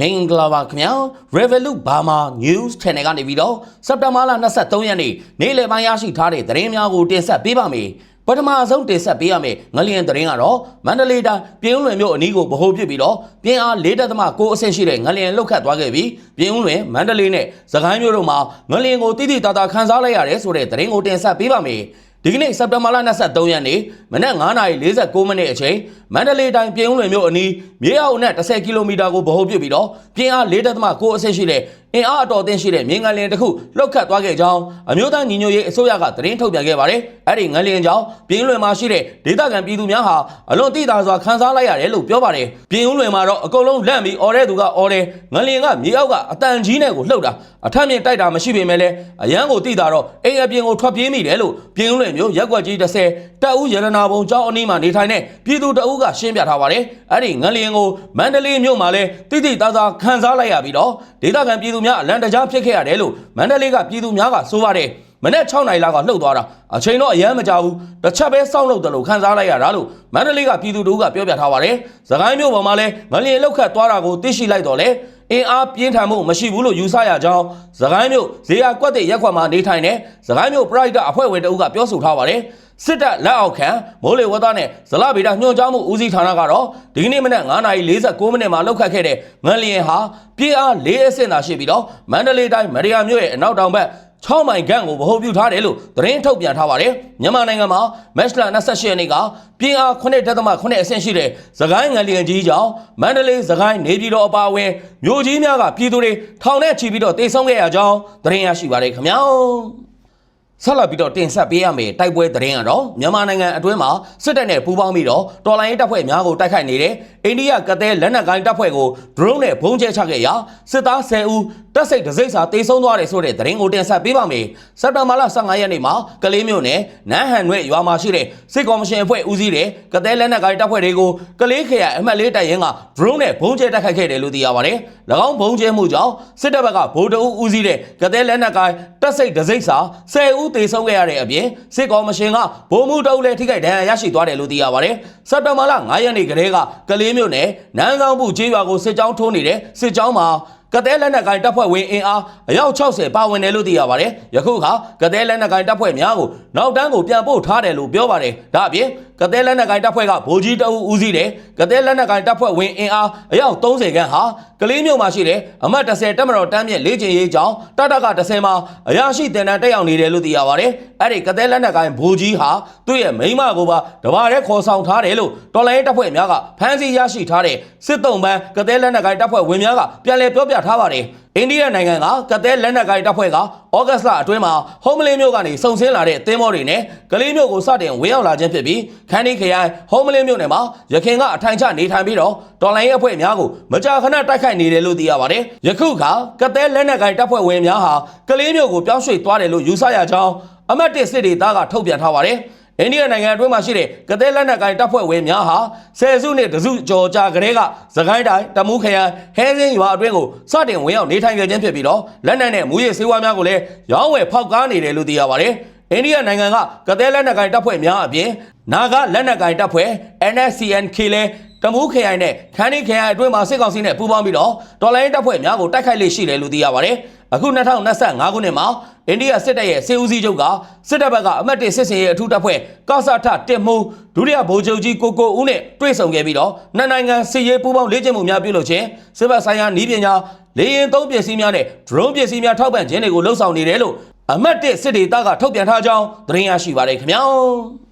မင်္ဂလာပါခင်ဗျာ Revolut Burma News Channel ကနေပြီးတော့စက်တဘာလ23ရက်နေ့နေ့လယ်ပိုင်းရရှိထားတဲ့သတင်းများကိုတင်ဆက်ပေးပါမယ်ပထမဆုံးတင်ဆက်ပေးရမယ့်ငလျင်သတင်းကတော့မန္တလေးတိုင်းပြင်းဦးလွင်မြို့အနီးကိုဗဟိုပြုပြီးတော့ပြင်းအား4.6အဆင့်ရှိတဲ့ငလျင်လှုပ်ခတ်သွားခဲ့ပြီးပြင်းဦးလွင်မန္တလေးနဲ့စကိုင်းမြို့တို့မှာငလျင်ကိုတိတိတသားခန်းစားလိုက်ရတယ်ဆိုတဲ့သတင်းကိုတင်ဆက်ပေးပါမယ် ဒီကနေ့စက်တင်ဘာလ23ရက်နေ့မနက်9:49မိနစ်အချိန်မန္တလေးတိုင်းပြည်ဦးလွင်မြို့အနီးမြေအောက်နဲ့10ကီလိုမီတာကိုဗဟိုပြုပြီးတော့ပြင်းအား4.9အဆင့်ရှိတဲ့အင်အားအတော်အသင့်ရှိတဲ့မြေငလျင်တစ်ခုလှုပ်ခတ်သွားခဲ့ကြောင်းအမျိုးသားညီညွတ်ရေးအစိုးရကသတင်းထုတ်ပြန်ခဲ့ပါတယ်။အဲ့ဒီငလျင်ကြောင့်ပြည်ဦးလွင်မှာရှိတဲ့ဒေသခံပြည်သူများဟာအလွန်တိတာစွာခံစားလိုက်ရတယ်လို့ပြောပါတယ်။ပြည်ဦးလွင်မှာတော့အကုန်လုံးလက်ပြီးអော်တဲ့သူကអော်တယ်ငလျင်ကမြေအောက်ကအတန်ကြီးနဲ့ကိုလှုပ်တာအထက်မြင့်တိုက်တာမရှိပေမဲ့လည်းအရန်ကိုတိတာတော့အိမ်အပြင်ကိုထွက်ပြေးမိတယ်လို့ပြည်ဦးလွင်မျိုးရက်ွက်ကြီး30တပ်ဦးရတနာဘုံကျောင်းအနီးမှာနေထိုင်တဲ့ပြည်သူတအုပ်ကရှင်းပြထားပါတယ်။အဲ့ဒီငလျင်ကိုမန္တလေးမြို့မှာလည်းတိတိသားသားခံစားလိုက်ရပြီးတော့ဒေသခံပြည်သူများအလံတကြားဖြစ်ခဲ့ရတယ်လို့မန္တလေးကပြည်သူများကဆိုပါတယ်။မနေ့6နိုင်လောက်ကလှုပ်သွားတာအချိန်တော့အရမ်းမကြဘူးတစ်ချက်ပဲစောင့်လို့တယ်လို့ခန်းစားလိုက်ရတာလို့မန္တလေးကပြည်သူတို့ကပြောပြထားပါတယ်။သခိုင်းမြို့ပေါ်မှာလည်းငလျင်လှုပ်ခတ်သွားတာကိုသိရှိလိုက်တော့လေ အင်အားပြင်းထန်မှုမရှိဘူးလို့ယူဆရကြောင်းသခိုင်းမြို့ဇေယျကွက်တဲ့ရက်ခွက်မှာနေထိုင်တဲ့သခိုင်းမြို့ပရိုက်တာအဖွဲ့ဝင်တအုပ်ကပြောဆိုထားပါတယ်။စစ်တပ်လက်အောက်ခံမိုးလေဝသနဲ့ဇလဗေဒညွှန်ကြားမှုဦးစီးဌာနကတော့ဒီကနေ့မနက်9:49မိနစ်မှာလောက်ခတ်ခဲ့တဲ့ငလျင်ဟာပြေးအား၄အဆင့်သာရှိပြီးတော့မန္တလေးတိုင်းမရယာမြို့ရဲ့အနောက်တောင်ဘက်6မိုင်ခန့်ကိုဗဟိုပြုထားတယ်လို့သတင်းထုတ်ပြန်ထားပါတယ်မြန်မာနိုင်ငံမှာမက်စလာ28ရက်နေ့ကပြင်းအား9.8အဆင့်ရှိတဲ့သခိုင်းငလျင်ကြီးကြောင့်မန္တလေးသခိုင်းနေပြည်တော်အပါအဝင်မြို့ကြီးများကပြည်သူတွေထောင်နဲ့ချီပြီးတော့တေဆုံးခဲ့ရကြောင်းသတင်းရရှိပါတယ်ခင်ဗျာ ဆက်လက်ပြီးတော့တင်ဆက်ပေးရမယ်တိုက်ပွဲသတင်းကတော့မြန်မာနိုင်ငံအတွင်းမှာစစ်တပ်နဲ့ပူးပေါင်းပြီးတော့တော်လိုင်းရေးတပ်ဖွဲ့များကိုတိုက်ခိုက်နေတဲ့အိန္ဒိယကသဲလက်နက်ကိုင်းတပ်ဖွဲ့ကို drone နဲ့ဘုံကျဲချခဲ့ရာစစ်သား10ဦးတပ်စိတ်ဒစိမ့်စာတေဆုံးသွားတယ်ဆိုတဲ့သတင်းကိုတင်ဆက်ပေးပါမယ်စက်တဘာလ15ရက်နေ့မှာကလေးမျိုးနဲ့နန်းဟန်ရွဲ့ရွာမှာရှိတဲ့စစ်ကော်မရှင်အဖွဲ့ဦးစီးတဲ့ကသဲလက်နက်ကိုင်းတပ်ဖွဲ့တွေကိုကလေးခရိုင်အမှတ်လေးတပ်ရင်းက drone နဲ့ဘုံကျဲတိုက်ခိုက်ခဲ့တယ်လို့သိရပါတယ်၎င်းဘုံကျဲမှုကြောင့်စစ်တပ်ဘက်ကဗိုလ်တအုပ်ဦးစီးတဲ့ကသဲလက်နက်ကိုင်းတပ်စိတ်ဒစိမ့်စာ10ဦးတေဆုံးခဲ့ရတဲ့အပြင်စစ်ကော်မရှင်ကဗိုလ်မှူးတအုပ်လည်းထိခိုက်ဒဏ်ရာရရှိသွားတယ်လို့သိရပါတယ်စက်တဘာလ9ရက်နေ့ကလေးကကလေးမျိုးနဲ့နန်းဆောင်မှုကျေးရွာကိုစစ်ကြောင်းထိုးနေတဲ့စစ်ကြောင်းမှာကတဲ့လက်နက်ကိုင်တပ်ဖွဲ့ဝင်အင်အားအယောက်60ပါဝင်တယ်လို့သိရပါတယ်။ယခုခါကတဲ့လက်နက်ကိုင်တပ်ဖွဲ့များကိုနောက်တန်းကိုပြန်ပို့ထားတယ်လို့ပြောပါတယ်။ဒါအပြင်ကတဲ့လက်နက်ကိုင်တပ်ဖွဲ့ကဗိုလ်ကြီးတအုပ်ဦးစီးတယ်။ကတဲ့လက်နက်ကိုင်တပ်ဖွဲ့ဝင်အင်အားအယောက်30ခန့်ဟာကလေးမြို့မှာရှိတဲ့အမှတ်10တက်မတော်တန်းမြင့်လေ့ကျင့်ရေးကြောင်းတတက10မှာအရာရှိတင်တန်းတက်ရောက်နေတယ်လို့သိရပါတယ်။အဲ့ဒီကတဲ့လက်နက်ကိုင်ဗိုလ်ကြီးဟာသူ့ရဲ့မိန်းမကိုပါတဘာရဲခေါ်ဆောင်ထားတယ်လို့တော်လိုင်းတပ်ဖွဲ့များကဖမ်းဆီးရရှိထားတဲ့စစ်တုံးပန်းကတဲ့လက်နက်ကိုင်တပ်ဖွဲ့ဝင်များကပြန်လည်ပြောပြထားပါတယ်။အိန္ဒိယနိုင်ငံကကတဲ့လက်နက်ကိုင်တပ်ဖွဲ့ကဩဂတ်စ်လအတွင်းမှာဟုံးမလင်းမြို့ကနေစုံစင်းလာတဲ့သင်းမောတွေနဲ့ကလေးမြို့ကိုစတင်ဝေရောက်လာခြင်းဖြစ်ပြီးခန်းဒီခရိုင်ဟုံးမလင်းမြို့နယ်မှာရခိုင်ကအထိုင်ချနေထိုင်ပြီးတော့တော်လိုင်းရဲ့အဖွဲ့များကိုမကြာခဏတိုက်ခိုက်နေတယ်လို့သိရပါတယ်။ယခုခါကတဲ့လက်နက်ကိုင်တပ်ဖွဲ့ဝင်များဟာကလေးမြို့ကိုပြောင်းရွှေ့သွားတယ်လို့ယူဆရကြောင်းအမတ်တစ်စစ်ဒေသကထုတ်ပြန်ထားပါတယ်။ အိန္ဒိယနိုင်ငံအတွင်းမှာရှိတဲ့ကတဲ့လက်နက်ကိုင်တပ်ဖွဲ့ဝင်များဟာဆယ်စုနှစ်တစုကျော်ကြာကလေးကသခိုင်းတိုင်းတမူးခရိုင်ဟဲစင်းရွာအတွင်းကိုစတင်ဝင်ရောက်နေထိုင်ခဲ့ခြင်းဖြစ်ပြီးတော့လက်နက်နဲ့မူရည်ဆေးဝါးများကိုလည်းရောင်းဝယ်ဖောက်ကားနေတယ်လို့သိရပါတယ်။အိန္ဒိယနိုင်ငံကကတဲ့လက်နက်ကိုင်တပ်ဖွဲ့များအပြင်နာဂလက်နက်ကိုင်တပ်ဖွဲ့ NSCNK လည်းတမူးခရိုင်နဲ့ခန်းနီခရိုင်အတွင်းမှာစစ်ကောင်စီနဲ့ပူးပေါင်းပြီးတော့တော်လိုင်းတပ်ဖွဲ့များကိုတိုက်ခိုက်လေ့ရှိတယ်လို့သိရပါတယ်။ အခု2025ခုနှစ်မှာအိန္ဒိယစစ်တပ်ရဲ့စေဦးစီးချုပ်ကစစ်တပ်ဘက်ကအမတ်တစ်စစ်စင်ရဲ့အထူးတပ်ဖွဲ့ကာဆာထတစ်မှုဒုတိယဗိုလ်ချုပ်ကြီးကိုကိုဦးနဲ့တွေ့ဆုံခဲ့ပြီးတော့နှစ်နိုင်ငံစစ်ရေးပူးပေါင်းလေ့ကျင့်မှုများပြုလုပ်ခြင်းစစ်ဘက်ဆိုင်ရာနည်းပညာလေရင်သုံးပစ္စည်းများနဲ့ drone ပစ္စည်းများထောက်ပံ့ခြင်းတွေကိုလှုပ်ဆောင်နေတယ်လို့အမတ်တစ်စစ်ဒေသကထုတ်ပြန်ထားကြောင်းသတင်းရရှိပါတယ်ခင်ဗျာ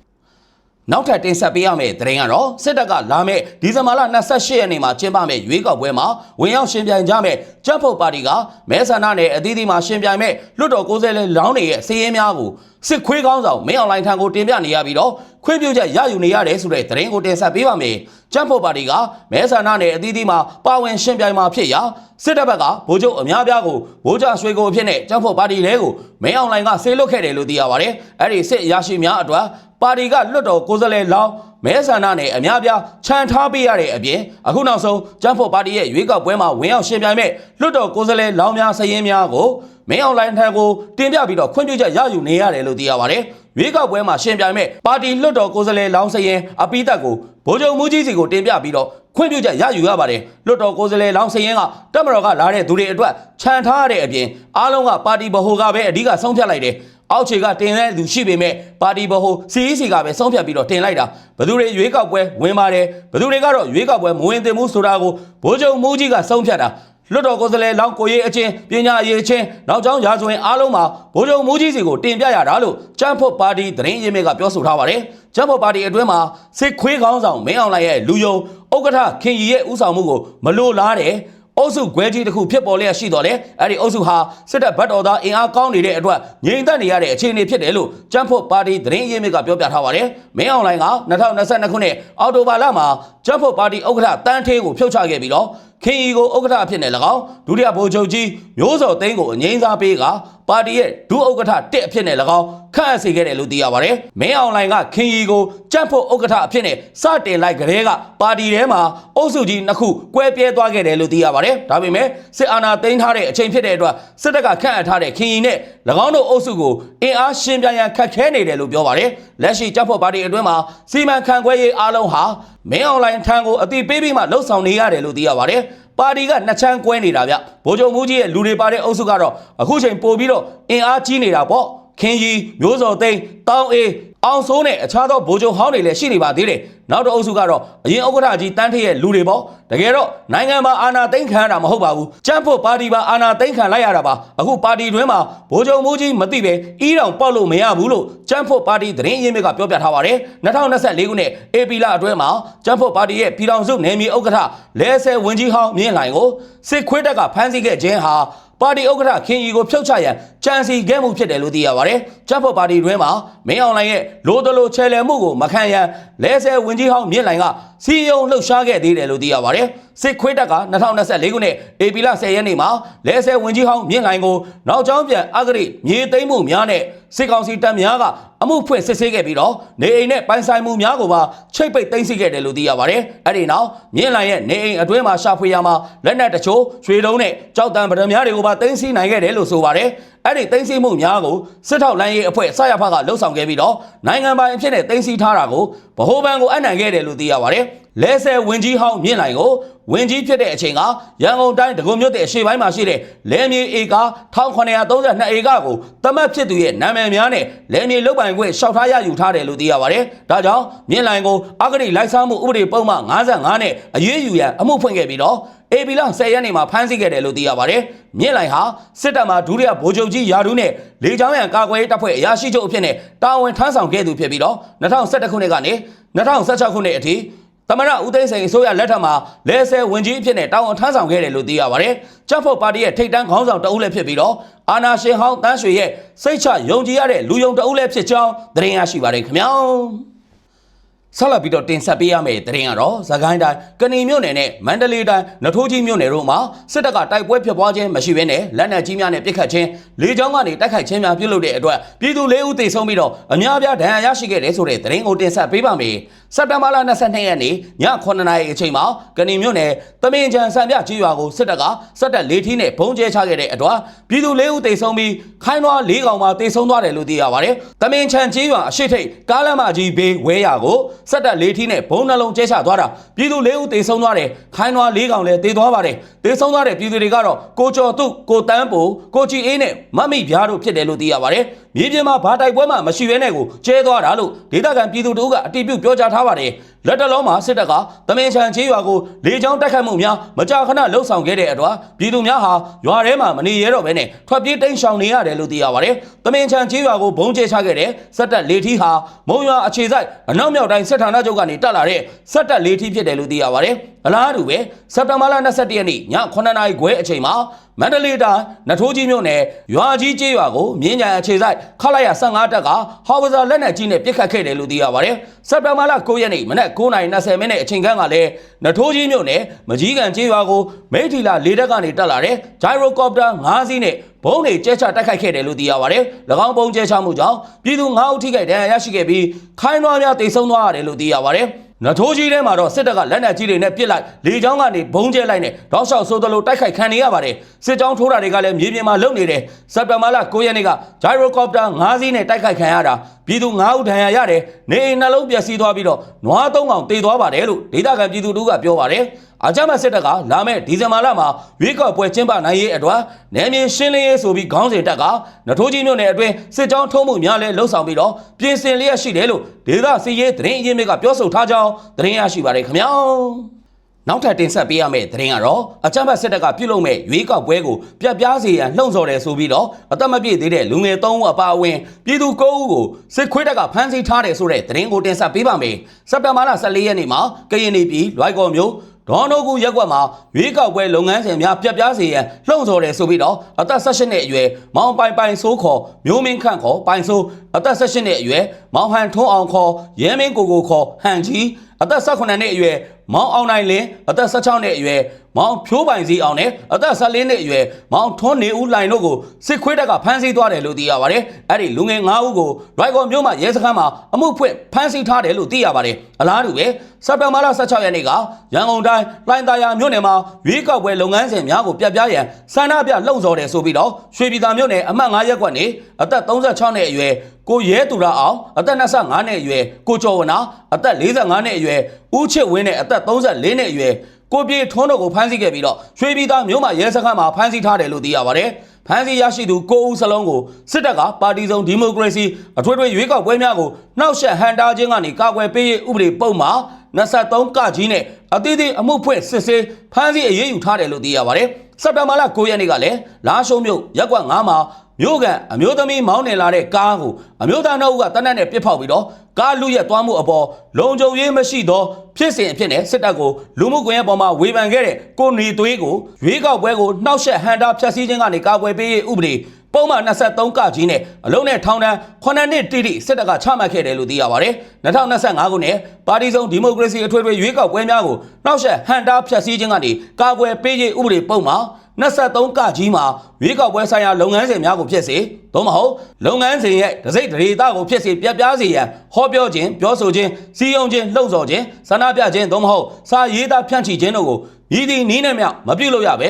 နောက်ထပ်တင်ဆက်ပေးရမယ့်သတင်းကတော့စစ်တပ်ကလာမယ့်ဒီဇင်ဘာလ28ရက်နေ့မှာကျင်းပမယ့်ရွေးကောက်ပွဲမှာဝင်ရောက်ရှင်ပြိုင်ကြမယ့်ကြက်ဖို့ပါတီကမဲဆန္ဒနယ်အသီးသီးမှာရှင်ပြိုင်မယ့်လွှတ်တော်ကိုယ်စားလှယ်လောင်းတွေရဲ့စီးရင်များကိုစစ်ခွေးကောင်းဆောင်မင်းအွန်လိုင်းထံကိုတင်ပြနေရပြီးတော့ခွင့်ပြုချက်ရယူနေရတယ်ဆိုတဲ့သတင်းကိုတင်ဆက်ပေးပါမယ်။ကြက်ဖို့ပါတီကမဲဆန္ဒနယ်အသီးသီးမှာပါဝင်ရှင်ပြိုင်မှာဖြစ်ရာစစ်တပ်ဘက်ကဗိုလ်ချုပ်အများပြားကိုဗိုလ်ချုပ်ရွှေကိုအဖြစ်နဲ့ကြက်ဖို့ပါတီလဲကိုမင်းအွန်လိုင်းကဆေးလွတ်ခဲ့တယ်လို့သိရပါတယ်။အဲ့ဒီစစ်ရရှိများအတွက် ပါတီကလွတ်တော်ကိုယ်စားလှယ်လောင်းမဲဆန္ဒနဲ့အများပြားခြံထားပေးရတဲ့အပြင်အခုနောက်ဆုံးကျန်းဖို့ပါတီရဲ့ရွေးကောက်ပွဲမှာဝင်ရောက်ရှင်ပြိုင်မဲ့လွတ်တော်ကိုယ်စားလှယ်လောင်းများစည်ရင်းများကိုမင်းအွန်လိုင်းထံကိုတင်ပြပြီးတော့ခွင့်ပြုချက်ရယူနေရတယ်လို့သိရပါတယ်ရွေးကောက်ပွဲမှာရှင်ပြိုင်မဲ့ပါတီလွှတ်တော်ကိုယ်စားလှယ်လောင်းစရင်အပိသက်ကိုဗိုလ်ချုပ်မူကြီးစီကိုတင်ပြပြီးတော့ခွင့်ပြုချက်ရယူရပါတယ်လွှတ်တော်ကိုယ်စားလှယ်လောင်းစရင်ကတက်မတော်ကလာတဲ့သူတွေအတွက်ခြံထားရတဲ့အပြင်အားလုံးကပါတီဗဟိုကပဲအဓိကဆုံးဖြတ်လိုက်တယ် အောက်ခြေကတင်တဲ့သူရှိပေမဲ့ပါတီဗဟို CEC ကပဲဆုံးဖြတ်ပြီးတော့တင်လိုက်တာဘယ်သူတွေရွေးကောက်ပွဲဝင်ပါတယ်ဘယ်သူတွေကတော့ရွေးကောက်ပွဲမဝင်သင့်ဘူးဆိုတာကိုဗိုလ်ချုပ်မူကြီးကဆုံးဖြတ်တာလွတ်တော်ကိုယ်စားလှယ်လောင်းကိုရေးအချင်းပညာရေးအချင်းနောက်ကျောင်းရာဇဝင်အားလုံးမှာဗိုလ်ချုပ်မူကြီးစီကိုတင်ပြရတာလို့ကျန်းဖို့ပါတီသတင်းရင်းမြစ်ကပြောဆိုထားပါတယ်ကျန်းဖို့ပါတီအတွင်းမှာစစ်ခွေးကောင်းဆောင်မင်းအောင်လှိုင်ရဲ့လူယုံဥက္ကဋ္ဌခင်ရီရဲ့ဥဆောင်မှုကိုမလိုလားတယ် အုပ်စုခွဲကြီးတစ်ခုဖြစ်ပေါ်လျက်ရှိတော်လေအဲ့ဒီအုပ်စုဟာစစ်တပ်ဗတ်တော်သားအင်အားကောင်းနေတဲ့အတွက်ငြိမ်သက်နေရတဲ့အခြေအနေဖြစ်တယ်လို့ကျန်းဖို့ပါတီသတင်းရင်းမြစ်ကပြောပြထားပါတယ်မင်းအောင်လှိုင်က2022ခုနှစ်အောက်တိုဘာလမှာကျန်းဖို့ပါတီဥက္ကဋ္ဌတန်းထေးကိုဖြုတ်ချခဲ့ပြီးတော့ ခင်ရီကိုဥက္ကဋ္ဌအဖြစ်နဲ့၎င်းဒုတိယဗိုလ်ချုပ်ကြီးမျိုးစော်သိန်းကိုအငိမ့်စားပေးကပါတီရဲ့ဒုဥက္ကဋ္ဌတစ်အဖြစ်နဲ့၎င်းခန့်အပ်စေခဲ့တယ်လို့သိရပါတယ်။မင်းအောင်လှိုင်ကခင်ရီကိုကြက်ဖို့ဥက္ကဋ္ဌအဖြစ်နဲ့စတင်လိုက်ကြတဲ့ကပါတီထဲမှာအုပ်စုကြီးနှစ်ခုကွဲပြဲသွားခဲ့တယ်လို့သိရပါတယ်။ဒါပေမဲ့စစ်အာဏာသိမ်းထားတဲ့အချိန်ဖြစ်တဲ့အတွက်စစ်တပ်ကခန့်အပ်ထားတဲ့ခင်ရီနဲ့၎င်းတို့အုပ်စုကိုအင်အားရှင်ပြန်ရန်ခတ်ခဲနေတယ်လို့ပြောပါတယ်။လက်ရှိကြက်ဖို့ပါတီအတွင်းမှာစီမံခန့်ခွဲရေးအားလုံးဟာ မင်းအောင်လှိုင်ထံကိုအတိပေးပြီးမှလှုပ်ဆောင်နေရတယ်လို့သိရပါတယ်။ပါတီကနှစ်ချမ်းကွဲနေတာဗျဗိုလ်ချုပ်မူကြီးရဲ့လူတွေပါတဲ့အုပ်စုကတော့အခုချိန်ပို့ပြီးတော့အင်အားကြီးနေတာပေါ့ခင်ကြီးမျိုးစော်သိန်းတောင်းအေး အောင်စိုးနဲ့အခြားသောဗိုလ်ချုပ်ဟောင်းတွေလည်းရှိနေပါသေးတယ်နောက်တော့အုပ်စုကတော့အရင်ဥက္ကဋ္ဌကြီးတန်းထည့်ရဲ့လူတွေပေါ့တကယ်တော့နိုင်ငံမှာအာဏာသိမ်းခံရတာမဟုတ်ပါဘူးကြမ်းဖို့ပါတီပါအာဏာသိမ်းခံလိုက်ရတာပါအခုပါတီတွင်းမှာဗိုလ်ချုပ်မူကြီးမသိပဲအီးတောင်ပေါက်လို့မရဘူးလို့ကြမ်းဖို့ပါတီသတင်းရင်းမြစ်ကပြောပြထားပါတယ်2024ခုနှစ်ဧပြီလအတွင်းမှာကြမ်းဖို့ပါတီရဲ့ပြည်ထောင်စုနယ်မြေဥက္ကဋ္ဌလဲဆယ်ဝင်းကြီးဟောင်းမြင့်လှိုင်ကိုစစ်ခွေးတက်ကဖမ်းဆီးခဲ့ခြင်းဟာ ပါတီဥက္ကဋ္ဌခင်ရီကိုဖြုတ်ချရန်ကြံစီခဲ့မှုဖြစ်တယ်လို့သိရပါတယ်။ကျပ်ဖို့ပါတီတွင်းမှာမင်းအောင်လှိုင်ရဲ့လိုတလိုချဲလည်မှုကိုမခံရန်လဲဆယ်ဝင်ကြီးဟောင်းမြင့်လှိုင်က စီယုံလှုပ်ရှားခဲ့သေးတယ်လို့သိရပါတယ်။စစ်ခွေးတက်က2024ခုနှစ်ဧပြီလ10ရက်နေ့မှာလဲဆယ်ဝင်ကြီးဟောင်းမြင့်လှိုင်ကိုနောက်ကျောင်းပြန်အဂရိမြေသိမ်းမှုများနဲ့စစ်ကောင်စီတပ်များကအမှုဖွင့်စစ်ဆေးခဲ့ပြီးတော့နေအိမ်နဲ့ပိုင်ဆိုင်မှုများကိုပါချိတ်ပိတ်သိမ်းဆည်းခဲ့တယ်လို့သိရပါတယ်။အဲ့ဒီနောက်မြင့်လှိုင်ရဲ့နေအိမ်အတွင်းမှာရှာဖွေရမှာလက်နက်တချို့ရွှေလုံးနဲ့ကြောက်တံပဒံများတွေကိုပါသိမ်းဆည်းနိုင်ခဲ့တယ်လို့ဆိုပါတယ်။အဲ့ဒီသိမ်းဆည်းမှုများကိုစစ်ထောက်လိုင်းရေးအဖွဲ့ဆရဖကလှုပ်ဆောင်ခဲ့ပြီးတော့နိုင်ငံပိုင်အဖြစ်နဲ့သိမ်းဆည်းထားတာကိုဗဟိုဘဏ်ကိုအနှံခဲ့တယ်လို့သိရပါတယ်။လဲဆယ်ဝင်ကြီးဟောင်းမြင့်လှိုင်ကိုဝင်ကြီးဖြစ်တဲ့အချိန်ကရန်ကုန်တိုင်းဒဂုံမြို့တဲ့အရှေ့ပိုင်းမှာရှိတဲ့လဲမြေဧက1932ဧကကိုတမတ်ဖြစ်သူရဲ့နာမည်များနဲ့လဲမြေလုတ်ပိုင်ခွင့်ရှောက်ထားရယူထားတယ်လို့သိရပါတယ်။ဒါကြောင့်မြင့်လိုင်ကိုအဂတိလိုက်စားမှုဥပဒေပုံမှန်55နဲ့အရေးယူရန်အမှုဖွင့်ခဲ့ပြီးတော့အေပီလ10ရက်နေ့မှာဖမ်းဆီးခဲ့တယ်လို့သိရပါတယ်။မြင့်လိုင်ဟာစစ်တပ်မှဒုတိယဗိုလ်ချုပ်ကြီးယာဒူးနဲ့လေကြောင်းရန်ကာကွယ်ရေးတပ်ဖွဲ့အရာရှိချုပ်အဖြစ်နဲ့တာဝန်ထမ်းဆောင်ခဲ့သူဖြစ်ပြီးတော့2011ခုနှစ်ကနေ2016ခုနှစ်အထိ သမရဦးသိန်းစိန်အစိုးရလက်ထက်မှာလဲဆယ်ဝင်ကြီးအဖြစ်နဲ့တာဝန်ထမ်းဆောင်ခဲ့တယ်လို့သိရပါတယ်။ကျပ်ဖို့ပါတီရဲ့ထိပ်တန်းခေါင်းဆောင်တအုပ်လည်းဖြစ်ပြီးတော့အာနာရှင်ဟောင်းတန်းရွှေရဲ့စိတ်ချယုံကြည်ရတဲ့လူယုံတအုပ်လည်းဖြစ်ကြောင်းသတင်းရရှိပါတယ်ခင်ဗျာ။ ဆက်လက်ပြီးတော့တင်ဆက်ပေးရမယ့်သတင်းကတော့သခိုင်းတိုင်းကဏီမြို့နယ်နဲ့မန္တလေးတိုင်းနထိုးကြီးမြို့နယ်တို့မှာစစ်တပ်ကတိုက်ပွဲဖြစ်ပွားခြင်းမရှိဘဲနဲ့လက်နက်ကြီးများနဲ့ပစ်ခတ်ခြင်းလေကြောင်းကနေတိုက်ခိုက်ခြင်းများပြုလုပ်တဲ့အတွက်ပြည်သူ၄ဦးသေဆုံးပြီးတော့အများပြားဒဏ်ရာရရှိခဲ့တယ်ဆိုတဲ့သတင်းကိုတင်ဆက်ပေးပါမယ်။စက်တဘာလ22ရက်နေ့ည9:00နာရီအချိန်မှာကဏီမြို့နယ်တမင်ချန်ဆံပြကြီးရွာကိုစစ်တပ်ကစက်တပ်လေးထီးနဲ့ဘုံကျဲချခဲ့တဲ့အတွက်ပြည်သူ၄ဦးသေဆုံးပြီးခိုင်းလွား၄ကောင်မှသေဆုံးသွားတယ်လို့သိရပါတယ်။တမင်ချန်ကြီးရွာအရှိထိတ်ကားလမ်းမကြီးဘေးဝဲရာကိုစက်တပ်လေးထီးနဲ့ဘုံနှလုံးကျဲချသွားတာပြည်သူ၄ဦးသေဆုံးသွားတယ်ခိုင်းလွား၄ကောင်လည်းသေသွားပါတယ်သေဆုံးသွားတဲ့ပြည်သူတွေကတော့ကိုကျော်တုကိုတန်းပူကိုချီအေးနဲ့မတ်မိပြားတို့ဖြစ်တယ်လို့သိရပါတယ်မြေပြင်မှာဘာတိုက်ပွဲမှမရှိဘဲနဲ့ကိုကျဲသွားတာလို့ဒေသခံပြည်သူတို့ကအတိပြုပြောကြားထားပါတယ် လက်တလုံးမှာစစ်တပ်ကတမင်ချန်ချေးရွာကိုလေကြောင်းတိုက်ခတ်မှုများမကြာခဏလှုပ်ဆောင်ခဲ့တဲ့အတွက်ပြည်သူများဟာရွာထဲမှာမနေရတော့ဘဲနဲ့ထွက်ပြေးတိမ်းရှောင်နေရတယ်လို့သိရပါတယ်။တမင်ချန်ချေးရွာကိုဘုံကျဲချခဲ့တဲ့စက်တပ်လေထီးဟာမုံရွာအခြေစိုက်အနောက်မြောက်တိုင်းစစ်ဌာနချုပ်ကနေတက်လာတဲ့စက်တပ်လေထီးဖြစ်တယ်လို့သိရပါတယ်။အလားတူပဲစက်တဘာလ22ရက်နေ့ည9:00နာရီခွဲအချိန်မှာမန္တလေးတိုင်းနထိုးကြီးမြို့နယ်ရွာကြီးကျေးရွာကိုမြင်းကြံအခြေစိုက်ခလာရ15တက်ကဟော်ဝဇာလက်နက်ကြီးနဲ့ပစ်ခတ်ခဲ့တယ်လို့သိရပါတယ်။စက်တဘာလ9ရက်နေ့မနက်9:20မိနစ်အချိန်ခန့်ကလည်းနထိုးကြီးမြို့နယ်မကြီးကန်ကျေးရွာကိုမိထီလာလေတက်ကနေတက်လာတဲ့ဂျိုင်ရိုကော်ပတာ5စီးနဲ့ဘုံတွေကျဲချတိုက်ခိုက်ခဲ့တယ်လို့သိရပါတယ်။၎င်းဘုံကျဲချမှုကြောင့်ပြည်သူ9ဦးထိခိုက်ဒဏ်ရာရရှိခဲ့ပြီးခိုင်းလွှားများတိတ်ဆုံးသွားရတယ်လို့သိရပါတယ်။ နထိုးကြီးထဲမှာတော့စစ်တပ်ကလက်နက်ကြီးတွေနဲ့ပစ်လိုက်လေကြောင်းကနေဘုံကျဲလိုက်နဲ့တောက်လျှောက်ဆိုသလိုတိုက်ခိုက်ခံနေရပါတယ်စစ်ကြောင်းထိုးတာတွေကလည်းမြေပြင်မှာလုံနေတယ်စက်တဘာလ9ရက်နေ့ကဂျိုင်ရိုကော်ပတာ9စီးနဲ့တိုက်ခိုက်ခံရတာပြည်သူ9ဦးဒဏ်ရာရတယ်နေအိမ်နှလုံးပျက်စီးသွားပြီးတော့နွားသုံးကောင်တေသွားပါတယ်လို့ဒေသခံပြည်သူတို့ကပြောပါတယ် အကြမ်းဖက်စစ်တပ်ကလာမယ့်ဒီဇင်ဘာလမှာရွေးကောက်ပွဲကျင်းပနိုင်ရေးအတွက်နယ်မြေရှင်းလင်းရေးဆိုပြီးခေါင်းစဉ်တပ်ကနထိုးကြီးမြို့နယ်အတွင်းစစ်ကြောင်းထုံးမှုများလဲလှုပ်ဆောင်ပြီးတော့ပြင်ဆင်လျက်ရှိတယ်လို့ဒေသစီရေးသတင်းအရင်းမြစ်ကပြောဆိုထားကြောင်းသတင်းရရှိပါတယ်ခင်ဗျာနောက်ထပ်တင်ဆက်ပေးရမယ့်သတင်းကတော့အကြမ်းဖက်စစ်တပ်ကပြုလုပ်မဲ့ရွေးကောက်ပွဲကိုပြတ်ပြားစေရန်လှုံ့ဆော်တယ်ဆိုပြီးတော့အသက်မပြည့်သေးတဲ့လူငယ်၃ဦးအပါအဝင်ပြည်သူ၉ဦးကိုစစ်ခွေးတပ်ကဖမ်းဆီးထားတယ်ဆိုတဲ့သတင်းကိုတင်ဆက်ပေးပါမယ်။စက်တင်ဘာလ14ရက်နေ့မှာကရင်ပြည်လွိုက်ကော်မြို့ ဒေါ်နိုကူရက်ကွက်မှာရွေးကောက်ပွဲလုပ်ငန်းစဉ်များပြတ်ပြားစေရန်လှုံ့ဆော်တယ်ဆိုပြီးတော့အသက်18နှစ်အရွယ်မောင်ပိုင်ပိုင်ဆိုးခေါ်မျိုးမင်းခန့်ခေါ်ပိုင်ဆိုးအသက်18နှစ်အရွယ် မောင်ဟန်ထွန်းအောင်ခေါ်ရဲမင်းကိုကိုခေါ်ဟန်ကြီးအသက်18နှစ်အရွယ်မောင်အောင်နိုင်လင်းအသက်16နှစ်အရွယ်မောင်ဖြိုးပိုင်စီအောင်နဲ့အသက်14နှစ်အရွယ်မောင်ထွန်းနေဦးလှိုင်တို့ကိုစစ်ခွေးတပ်ကဖမ်းဆီးသွားတယ်လို့သိရပါတယ်။အဲ့ဒီလူငယ်9ဦးကိုရိုက်ကော်မြို့မှာရဲစခန်းမှာအမှုဖွင့်ဖမ်းဆီးထားတယ်လို့သိရပါတယ်။အလားတူပဲစက်တင်ဘာလ16ရက်နေ့ကရန်ကုန်တိုင်းလိုင်းသာယာမြို့နယ်မှာရွေးကောက်ပွဲလုပ်ငန်းစဉ်များကိုပြတ်ပြားရန်ဆန္ဒပြလှုံ့ဆော်တယ်ဆိုပြီးတော့ရွှေပြည်သာမြို့နယ်အမှတ်9ရပ်ကွက်နေအသက်36နှစ်အရွယ်ကိုရဲသူရအောင်အသက်25နှစ်အရွယ်ကိုကျော်ဝနာအသက်45နှစ်အရွယ်ဦးချစ်ဝင်းနဲ့အသက်34နှစ်အရွယ်ကိုပြေထွန်းတို့ကိုဖမ်းဆီးခဲ့ပြီးတော့ရွှေပြည်သားမြို့မှာရဲစခန်းမှာဖမ်းဆီးထားတယ်လို့သိရပါတယ်။ဖမ်းဆီးရရှိသူ9ဦးစလုံးကိုစစ်တပ်ကပါတီစုံဒီမိုကရေစီအထွေထွေရွေးကောက်ပွဲများကိုနှောက်ယှက်ဟန်တာခြင်းကနေကာကွယ်ပေးရေးဥပဒေပုံမှာ23ကကြီးနဲ့အသေးသေးအမှုဖွင့်စစ်ဆေးဖမ်းဆီးအရေးယူထားတယ်လို့သိရပါတယ်။စက်တင်ဘာလ9ရက်နေ့ကလည်းလာရှုံးမြို့ရက်ကွက်9မှာ မြို့ကန်အမျိုးသမီးမောင်းနေလာတဲ့ကားကိုအမျိုးသားနှုတ်ကတနက်နဲ့ပြစ်ဖောက်ပြီးတော့ကားလူရက်သွားမှုအပေါ်လုံခြုံရေးမရှိသောဖြစ်စဉ်အဖြစ်နဲ့စစ်တပ်ကိုလူမှုကွန်ရက်ပေါ်မှာဝေဖန်ခဲ့တဲ့ကိုနေသွေးကိုရွေးကောက်ပွဲကိုနှောက်ယှက်ဟန်တာဖျက်ဆီးခြင်းကနေကာကွယ်ပေးရေးဥပဒေပုံမှန်23ကကြီးနဲ့အလုံးနဲ့ထောင်ဒဏ်9နှစ်တိတိစစ်တပ်ကချမှတ်ခဲ့တယ်လို့သိရပါတယ်။2025ခုနှစ်ပါတီစုံဒီမိုကရေစီအထွေထွေရွေးကောက်ပွဲများကိုနှောက်ယှက်ဟန်တာဖျက်ဆီးခြင်းကနေကာကွယ်ပေးရေးဥပဒေပုံမှာ 23ကကြီးမှာရွေးကောက်ပွဲဆိုင်ရာလုပ်ငန်းစဉ်များကိုဖြစ်စေသို့မဟုတ်လုပ်ငန်းစဉ်ရဲ့ဒစိမ့်ဒရေတာကိုဖြစ်စေပြပြစေရန်ဟောပြောခြင်းပြောဆိုခြင်းစီယုံခြင်းလှုံ့ဆော်ခြင်းဆန္ဒပြခြင်းသို့မဟုတ်စာရေးသားဖြန့်ချီခြင်းတို့ကိုမြည်သည့်နည်းနဲ့မျှမပြုလုပ်ရပဲ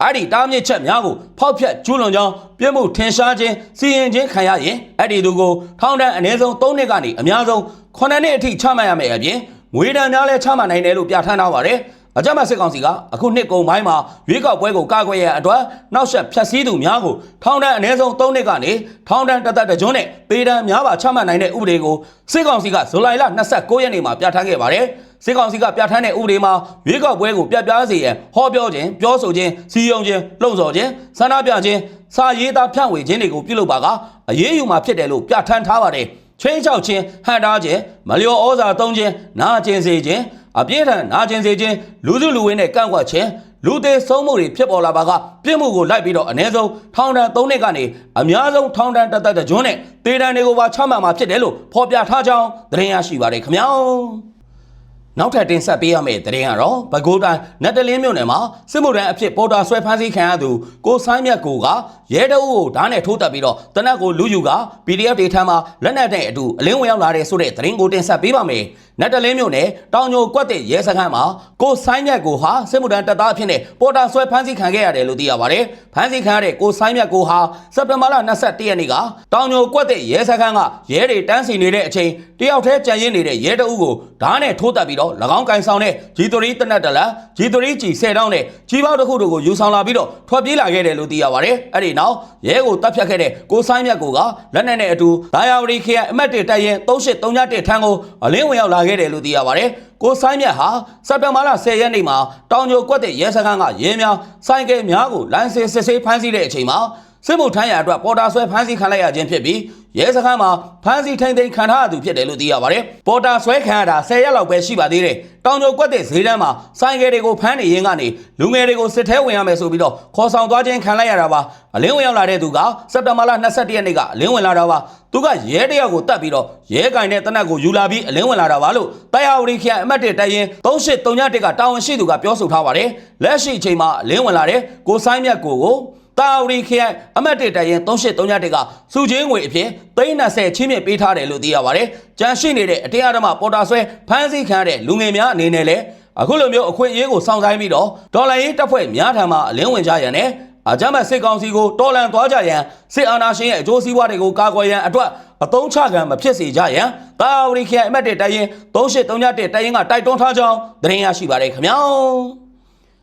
အဲ့ဒီတားမြစ်ချက်များကိုဖောက်ဖျက်ကျူးလွန်ကြောင်းပြစ်မှုထင်ရှားခြင်းစီရင်ခြင်းခံရရင်အဲ့ဒီသူကိုထောင်ဒဏ်အနည်းဆုံး3နှစ်ကနေအများဆုံး9နှစ်အထိချမှတ်ရမယ်အပြင်ငွေဒဏ်များလည်းချမှတ်နိုင်တယ်လို့ပြဋ္ဌာန်းထားပါတယ် အကြမ်းဖက်စစ်ကောင်စီကအခုနှစ်ကုန်ပိုင်းမှာရွေးကောက်ပွဲကိုကာကွယ်ရန်အတွက်နောက်ဆက်ဖျက်ဆီးသူများကိုထောင်ဒဏ်အနည်းဆုံး3နှစ်ကနေထောင်ဒဏ်တစ်သက်တစ်ကျွန်းနဲ့ပေဒဏ်များပါချမှတ်နိုင်တဲ့ဥပဒေကိုစစ်ကောင်စီကဇူလိုင်လ29ရက်နေ့မှာပြဋ္ဌာန်းခဲ့ပါတယ်။စစ်ကောင်စီကပြဋ္ဌာန်းတဲ့ဥပဒေမှာရွေးကောက်ပွဲကိုပြတ်ပြားစေရန်ဟောပြောခြင်းပြောဆိုခြင်းစီယုံခြင်းလှုံ့ဆော်ခြင်းဆန္ဒပြခြင်းစာရေးသားဖြန့်ဝေခြင်းတွေကိုပြုလုပ်ပါကအရေးယူမှာဖြစ်တယ်လို့ပြဋ္ဌာန်းထားပါတယ်။ချင်းချောက်ခြင်းဟန်တားခြင်းမလျော်ဩဇာသုံးခြင်းနာကျင်စေခြင်း အပြည့်ထန်နာကျင်စေခြင်းလူစုလူဝင်းနဲ့ကန့်ကွက်ခြင်းလူသေးဆုံးမှုတွေဖြစ်ပေါ်လာပါကပြစ်မှုကိုလိုက်ပြီးတော့အ ਨੇ ဆုံးထောင်ဒဏ်၃နှစ်ကနေအများဆုံးထောင်ဒဏ်တစ်သက်တစ်ကျွန်းနဲ့တေဒဏ်တွေကိုပါချမှတ်မှာဖြစ်တယ်လို့ဖော်ပြထားကြောင်းသတင်းရရှိပါတယ်ခင်ဗျာနောက်ထပ်တင်ဆက်ပေးရမယ့်သတင်းကတော့ပဲခူးတိုင်းနတ်တလင်းမြို့နယ်မှာစစ်မှုထမ်းအဖြစ်ပေါ်တာဆွဲဖမ်းဆီးခံရသူကိုဆိုင်မြတ်ကိုကရဲတအုပ်ကိုဓာတ်နဲ့ထိုးတက်ပြီးတော့တနက်ကိုလူယူက PDF တွေထမ်းမှာလက်နက်နဲ့အတူအလင်းဝင်ရောက်လာတဲ့ဆိုတဲ့သတင်းကိုတင်ဆက်ပေးပါမယ်။ နတ်တလင်းမြို့နယ်တောင်ညိုကွက်တဲ့ရဲစခန်းမှာကိုဆိုင်မြတ်ကိုဟာစစ်မှုထမ်းတပ်သားအဖြစ်နဲ့ပေါ်တာဆွဲဖမ်းဆီးခံခဲ့ရတယ်လို့သိရပါတယ်။ဖမ်းဆီးခံရတဲ့ကိုဆိုင်မြတ်ကိုဟာစက်တင်ဘာလ22ရက်နေ့ကတောင်ညိုကွက်တဲ့ရဲစခန်းကရဲတွေတန်းစီနေတဲ့အချိန်တယောက်တည်းကြံရင်းနေတဲ့ရဲတအုပ်ကိုဓာတ်နဲ့ထိုးတက်ပြီးတော့၎င်းကင်ဆောင်တဲ့ဂျီတိုရီတနက်တလန်ဂျီတိုရီကြီး10တောင်းနဲ့ကြီးပေါက်တစ်ခုတို့ကိုယူဆောင်လာပြီးတော့ထွက်ပြေးလာခဲ့တယ်လို့သိရပါတယ်။အဲ့ဒီနောက်ရဲကိုတပ်ဖြတ်ခဲ့တဲ့ကိုဆိုင်မြတ်ကိုကလက်နက်နဲ့အတူဒါယာဝတီခရိုင်အမတ်တေတိုက်ရင်3831ထန်းကိုအလင်းဝင်ရောက်လာခဲ့တယ်လို့သိရပါတယ်။ကိုဆိုင်မြတ်ဟာစက်တင်ဘာလ10ရက်နေ့မှာတောင်ညိုကွက်တဲ့ရဲစခန်းကရဲများဆိုင်ကယ်များကိုလိုင်းစင်စစ်ဆေးဖမ်းဆီးတဲ့အချိန်မှာစစ်မှုထမ်းရအတွက်ပေါ်တာဆွဲဖမ်းဆီးခံလိုက်ရခြင်းဖြစ်ပြီး ရဲစခန်းမှာဖမ်းဆီးထိန်သိမ်းခံထားရသူဖြစ်တယ်လို့သိရပါတယ်။ပေါ်တာဆွဲခံရတာ10ရက်လောက်ပဲရှိပါသေးတယ်။တောင်ကြိုကွက်တဲ့ဈေးတန်းမှာဆိုင်ကယ်တွေကိုဖမ်းနေရင်းကနေလူငယ်တွေကိုစစ်ထဲဝင်ရမယ်ဆိုပြီးတော့ခေါ်ဆောင်သွားခြင်းခံလိုက်ရတာပါ။အလင်းဝင်ရောက်လာတဲ့သူကစက်တဘာလ22ရက်နေ့ကအလင်းဝင်လာတာပါ။သူကရဲတယောက်ကိုတတ်ပြီးတော့ရဲကင်တဲ့တနက်ကိုယူလာပြီးအလင်းဝင်လာတာပါလို့တရားဝတီခရိုင်အမတ်တေတိုင်ရင်3831ကတာဝန်ရှိသူကပြောဆိုထားပါတယ်။လက်ရှိအချိန်မှာအလင်းဝင်လာတဲ့ကိုဆိုင်မြတ်ကိုကို တာဝရီခရိုင်အမတ်တေတရင်3831ကစုချင်းငွေအဖြစ်330ချင်းမြင့်ပေးထားတယ်လို့သိရပါတယ်။ကြန့်ရှိနေတဲ့အတရားဓမ္မပေါ်တာဆွဲဖမ်းဆီးခံရတဲ့လူငယ်များအနေနဲ့လည်းအခုလိုမျိုးအခွင့်အရေးကိုစောင့်ဆိုင်ပြီးတော့ဒေါ်လာရေးတပ်ဖွဲ့များထံမှအလင်းဝင်ကြရန်နဲ့အကြမ်းမဲ့စစ်ကောင်စီကိုတော်လန်သွားကြရန်စစ်အာဏာရှင်ရဲ့အကျိုးစီးပွားတွေကိုကာကွယ်ရန်အတွက်အသုံးချကံမဖြစ်စေကြရန်တာဝရီခရိုင်အမတ်တေတရင်3831တရင်ကတိုက်တွန်းထားကြောင်းသတင်းရရှိပါတယ်ခင်ဗျာ။